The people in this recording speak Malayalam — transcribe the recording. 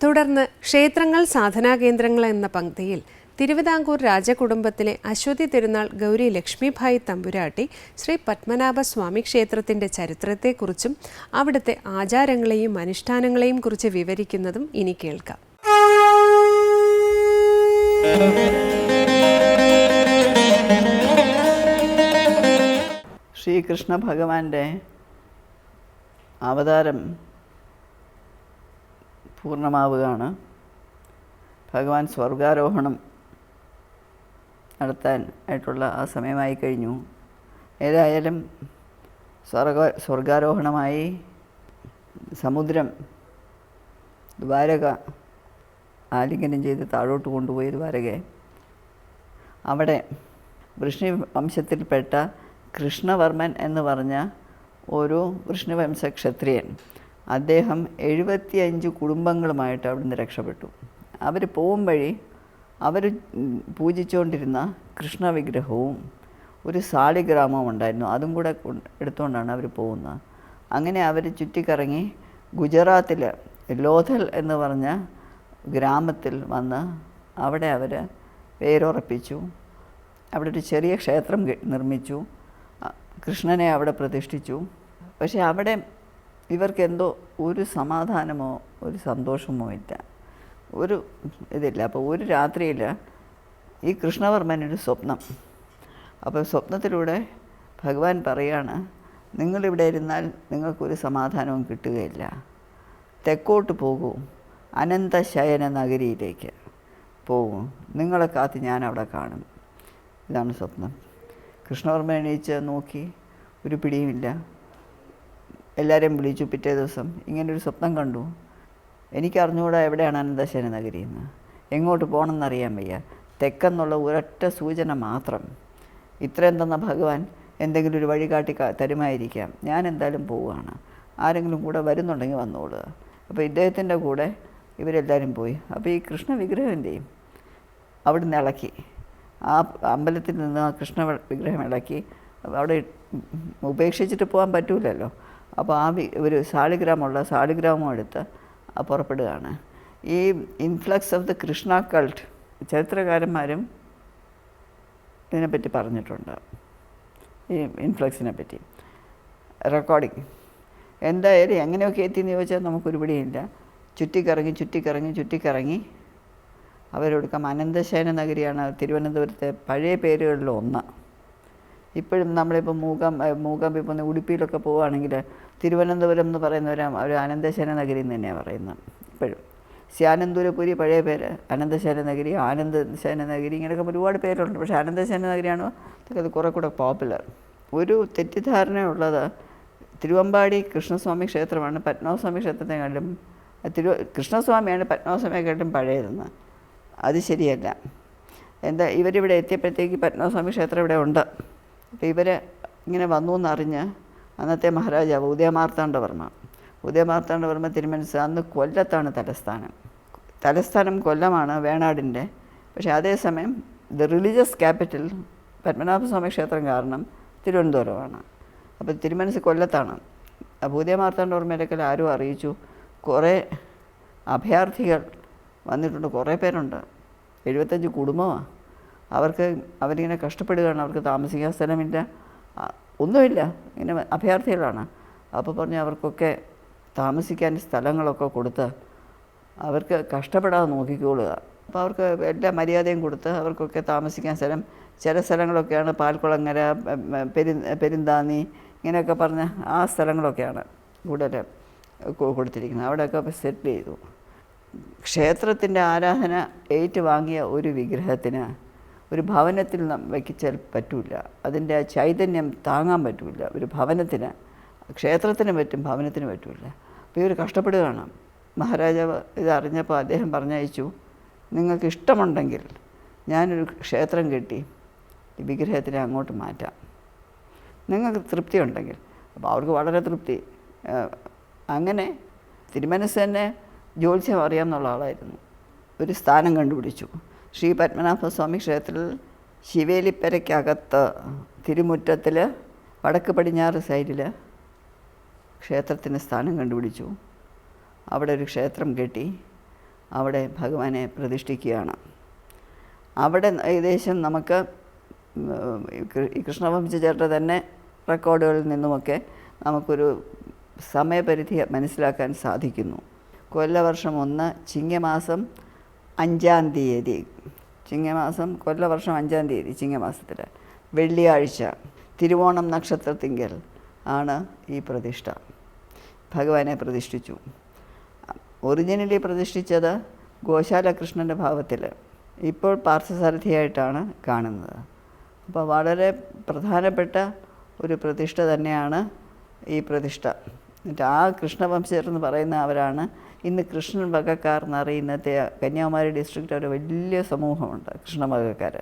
തുടർന്ന് ക്ഷേത്രങ്ങൾ സാധനാ കേന്ദ്രങ്ങൾ എന്ന പങ്ക്തിയിൽ തിരുവിതാംകൂർ രാജകുടുംബത്തിലെ അശ്വതി തിരുനാൾ ഗൗരി ലക്ഷ്മിഭായി തമ്പുരാട്ടി ശ്രീ പത്മനാഭസ്വാമി ക്ഷേത്രത്തിന്റെ ചരിത്രത്തെക്കുറിച്ചും അവിടുത്തെ ആചാരങ്ങളെയും അനുഷ്ഠാനങ്ങളെയും കുറിച്ച് വിവരിക്കുന്നതും ഇനി കേൾക്കാം. ശ്രീകൃഷ്ണ ഭഗവാന്റെ അവതാരം പൂർണമാവുകയാണ്. ഭഗവാൻ സ്വർഗാരോഹണം നടത്താൻ ആയിട്ടുള്ള ആ സമയമായി കഴിഞ്ഞു. ഏതായാലും സ്വർഗ സ്വർഗാരോഹണമായി സമുദ്രം ദ്വാരക ആലിംഗനം ചെയ്ത് താഴോട്ട് കൊണ്ടുപോയി ദ്വാരകയെ. അവിടെ വൃഷ്ണി വംശത്തിൽപ്പെട്ട കൃഷ്ണവർമ്മൻ എന്ന് പറഞ്ഞ ഒരു വൃഷ്ണിവംശ ക്ഷത്രിയൻ അദ്ദേഹം എഴുപത്തിയഞ്ച് കുടുംബങ്ങളുമായിട്ട് അവിടുന്ന് രക്ഷപ്പെട്ടു. അവർ പോകും വഴി അവർ പൂജിച്ചുകൊണ്ടിരുന്ന കൃഷ്ണ വിഗ്രഹവും ഒരു സാളിഗ്രാമവും ഉണ്ടായിരുന്നു. അതും കൂടെ എടുത്തുകൊണ്ടാണ് അവർ പോകുന്നത്. അങ്ങനെ അവർ ചുറ്റിക്കറങ്ങി ഗുജറാത്തിൽ ലോഥൽ എന്ന് പറഞ്ഞ ഗ്രാമത്തിൽ വന്ന് അവിടെ അവർ വേരുറപ്പിച്ചു. അവിടെ ഒരു ചെറിയ ക്ഷേത്രം നിർമ്മിച്ചു. കൃഷ്ണനെ അവിടെ പ്രതിഷ്ഠിച്ചു. പക്ഷേ അവിടെ ഇവർക്ക് എന്തോ ഒരു സമാധാനമോ ഒരു സന്തോഷമോ ഇല്ല. ഒരു ഇതില്ല. അപ്പോൾ ഒരു രാത്രിയിൽ ഈ കൃഷ്ണവർമ്മനൊരു സ്വപ്നം. അപ്പോൾ സ്വപ്നത്തിലൂടെ ഭഗവാൻ പറയാണ് നിങ്ങളിവിടെ ഇരുന്നാൽ നിങ്ങൾക്കൊരു സമാധാനവും കിട്ടുകയില്ല. തെക്കോട്ട് പോകൂ. അനന്തശയന നഗരിയിലേക്ക് പോകും. നിങ്ങളെ കാത്ത് ഞാൻ അവിടെ കാണും. ഇതാണ് സ്വപ്നം. കൃഷ്ണവർമ്മ എണീച്ച് നോക്കി. ഒരു പിടിയുമില്ല. എല്ലാവരെയും വിളിച്ചു പിറ്റേ ദിവസം ഇങ്ങനൊരു സ്വപ്നം കണ്ടു എനിക്കറിഞ്ഞുകൂടാ എവിടെയാണ് അനന്തശയന നഗരി എന്ന് എങ്ങോട്ട് പോകണമെന്നറിയാൻ വയ്യ തെക്കെന്നുള്ള ഒരൊറ്റ സൂചന മാത്രം ഇത്രയും തന്ന ഭഗവാൻ എന്തെങ്കിലും ഒരു വഴി കാട്ടി തരുമായിരിക്കാം ഞാൻ എന്തായാലും പോവുകയാണ് ആരെങ്കിലും കൂടെ വരുന്നുണ്ടെങ്കിൽ വന്നോളുക അപ്പോൾ ഇദ്ദേഹത്തിന്റെ കൂടെ ഇവരെല്ലാവരും പോയി അപ്പോൾ ഈ കൃഷ്ണ വിഗ്രഹം അവിടുന്ന് ഇളക്കി ആ അമ്പലത്തിൽ നിന്ന് ആ കൃഷ്ണ വിഗ്രഹം ഇളക്കി അവിടെ ഉപേക്ഷിച്ചിട്ട് പോകാൻ പറ്റൂലല്ലോ അപ്പോൾ ആ ഒരു സാളിഗ്രാമുള്ള സാളിഗ്രാമം എടുത്ത് പുറപ്പെടുകയാണ്. ഈ influx of the Krishna cult ചരിത്രകാരന്മാരും ഇതിനെപ്പറ്റി പറഞ്ഞിട്ടുണ്ട്. ഈ ഇൻഫ്ലക്സിനെ പറ്റി. റെക്കോർഡിങ് എന്തായാലും എങ്ങനെയൊക്കെ എത്തിയെന്ന് ചോദിച്ചാൽ നമുക്കൊരു പിടിയില്ല. ചുറ്റിക്കറങ്ങി ചുറ്റിക്കറങ്ങി ചുറ്റിക്കറങ്ങി. അവരൊടുക്കം അനന്തശയന നഗരിയാണ് തിരുവനന്തപുരത്തെ പഴയ പേരുകളിൽ ഒന്ന് ഇപ്പോഴും നമ്മളിപ്പോൾ മൂകം മൂകാംബി പോകുന്ന ഉടുപ്പിയിലൊക്കെ പോവുകയാണെങ്കിൽ തിരുവനന്തപുരം എന്ന് പറയുന്ന ഒരു ഒരു നഗരി എന്ന് തന്നെയാണ് പറയുന്നത്. ഇപ്പോഴും. ശ്യാനന്ദൂരപുരി പഴയ പേര്. അനന്തശയന നഗരി ആനന്ദശയന നഗരി ഇങ്ങനെയൊക്കെ ഒരുപാട് പേരുണ്ട്. പക്ഷേ അനന്തശയന നഗരിയാണ് അത് കുറേ കൂടെ പോപ്പുലർ ഒരു തെറ്റിദ്ധാരണയുള്ളത് തിരുവമ്പാടി കൃഷ്ണസ്വാമി ക്ഷേത്രമാണ്. പത്മനാഭസ്വാമി ക്ഷേത്രത്തെക്കാളും തിരു കൃഷ്ണസ്വാമിയാണ് പത്മനാഭസ്വാമിയെക്കാട്ടും പഴയതെന്ന്. അത് ശരിയല്ല. എന്താ ഇവരിവിടെ എത്തിയപ്പോഴത്തേക്ക് പത്മനാഭസ്വാമി ക്ഷേത്രം ഇവിടെ ഉണ്ട്. അപ്പോൾ ഇവർ ഇങ്ങനെ വന്നു എന്നറിഞ്ഞ് അന്നത്തെ മഹാരാജാവ് ഉദയമാർത്താണ്ഡവർമ്മ. ഉദയമാർത്താണ്ഡവർമ്മ തിരുമനസ് അന്ന് കൊല്ലത്താണ് തലസ്ഥാനം. തലസ്ഥാനം കൊല്ലമാണ് വേണാടിന്റെ. പക്ഷേ അതേസമയം ദ റിലീജിയസ് ക്യാപിറ്റൽ പത്മനാഭസ്വാമി ക്ഷേത്രം കാരണം തിരുവനന്തപുരമാണ്. അപ്പോൾ തിരുമനസ് കൊല്ലത്താണ്. അപ്പോൾ ഉദയമാർത്താണ്ഡവർമ്മയിലൊക്കെ ആരും അറിയിച്ചു. കുറേ അഭയാർത്ഥികൾ വന്നിട്ടുണ്ട്. കുറേ പേരുണ്ട്. എഴുപത്തഞ്ച് കുടുംബമാണ് അവർക്ക് അവരിങ്ങനെ കഷ്ടപ്പെടുകയാണ്. അവർക്ക് താമസിക്കാൻ സ്ഥലമില്ല. ഒന്നുമില്ല. ഇങ്ങനെ അഭയാർത്ഥികളാണ്. അപ്പോൾ പറഞ്ഞ് അവർക്കൊക്കെ താമസിക്കാൻ സ്ഥലങ്ങളൊക്കെ കൊടുത്ത് അവർക്ക് കഷ്ടപ്പെടാതെ നോക്കിക്കൊള്ളുക അപ്പോൾ അവർക്ക് എല്ലാ മര്യാദയും കൊടുത്ത് അവർക്കൊക്കെ താമസിക്കാൻ സ്ഥലം ചില സ്ഥലങ്ങളൊക്കെയാണ് പാൽക്കുളങ്ങര പെരി പെരിന്താന്നി പെരു ഇങ്ങനെയൊക്കെ പറഞ്ഞ ആ സ്ഥലങ്ങളൊക്കെയാണ് കൂടുതൽ കൊടുത്തിരിക്കുന്നത്. അവിടെയൊക്കെ സെറ്റിൽ ചെയ്തു. ക്ഷേത്രത്തിന്റെ ആരാധന ഏറ്റുവാങ്ങിയ ഒരു വിഗ്രഹത്തിന് ഒരു ഭവനത്തിൽ വയ്ക്കിച്ചാൽ പറ്റില്ല അതിന്റെ ആ ചൈതന്യം താങ്ങാൻ പറ്റില്ല ഒരു ഭവനത്തിന് ക്ഷേത്രത്തിന് പറ്റും ഭവനത്തിന് പറ്റില്ല അപ്പോൾ ഇവർ കഷ്ടപ്പെടുകയാണ് മഹാരാജാവ് ഇത് അറിഞ്ഞപ്പോൾ അദ്ദേഹം പറഞ്ഞയച്ചു നിങ്ങൾക്ക് ഇഷ്ടമുണ്ടെങ്കിൽ ഞാനൊരു ക്ഷേത്രം കെട്ടി ഈ വിഗ്രഹത്തിനെ അങ്ങോട്ട് മാറ്റാം. നിങ്ങൾക്ക് തൃപ്തി ഉണ്ടെങ്കിൽ. അപ്പോൾ അവർക്ക് വളരെ തൃപ്തി. അങ്ങനെ തിരുമനസ് തന്നെ ജ്യോത്സ്യം അറിയാമെന്നുള്ള ആളായിരുന്നു. ഒരു സ്ഥാനം കണ്ടുപിടിച്ചു. ശ്രീ പത്മനാഭസ്വാമി ക്ഷേത്രത്തിൽ ശിവേലിപ്പരയ്ക്കകത്ത് തിരുമുറ്റത്തിൽ വടക്ക് പടിഞ്ഞാറ് സൈഡിൽ ക്ഷേത്രത്തിന് സ്ഥാനം കണ്ടുപിടിച്ചു. അവിടെ ഒരു ക്ഷേത്രം കെട്ടി അവിടെ ഭഗവാനെ പ്രതിഷ്ഠിക്കുകയാണ്. അവിടെ ഏകദേശം നമുക്ക് ഈ കൃ- തന്നെ റെക്കോർഡുകളിൽ നിന്നുമൊക്കെ നമുക്കൊരു സമയപരിധി മനസ്സിലാക്കാൻ സാധിക്കുന്നു. കൊല്ലവർഷം ഒന്ന് ചിങ്ങമാസം അഞ്ചാം തീയതി ചിങ്ങമാസം കൊല്ലവർഷം അഞ്ചാം തീയതി ചിങ്ങമാസത്തിൽ വെള്ളിയാഴ്ച തിരുവോണം നക്ഷത്രത്തിങ്കൽ ആണ് ഈ പ്രതിഷ്ഠ. ഭഗവാനെ പ്രതിഷ്ഠിച്ചു. ഒറിജിനലി പ്രതിഷ്ഠിച്ചത് ഗോശാലകൃഷ്ണന്റെ ഭാവത്തിൽ ഇപ്പോൾ പാർത്ഥസാരഥിയായിട്ടാണ് കാണുന്നത്. അപ്പോൾ വളരെ പ്രധാനപ്പെട്ട ഒരു പ്രതിഷ്ഠ തന്നെയാണ് ഈ പ്രതിഷ്ഠ. എന്നിട്ട് ആ കൃഷ്ണവംശജർ എന്ന് പറയുന്ന അവരാണ് ഇന്ന് കൃഷ്ണൻ വകക്കാർ എന്നറിയുന്നത്തെ കന്യാകുമാരി ഡിസ്ട്രിക്റ്റ് ഒരു വലിയ സമൂഹമുണ്ട് കൃഷ്ണ വകക്കാർ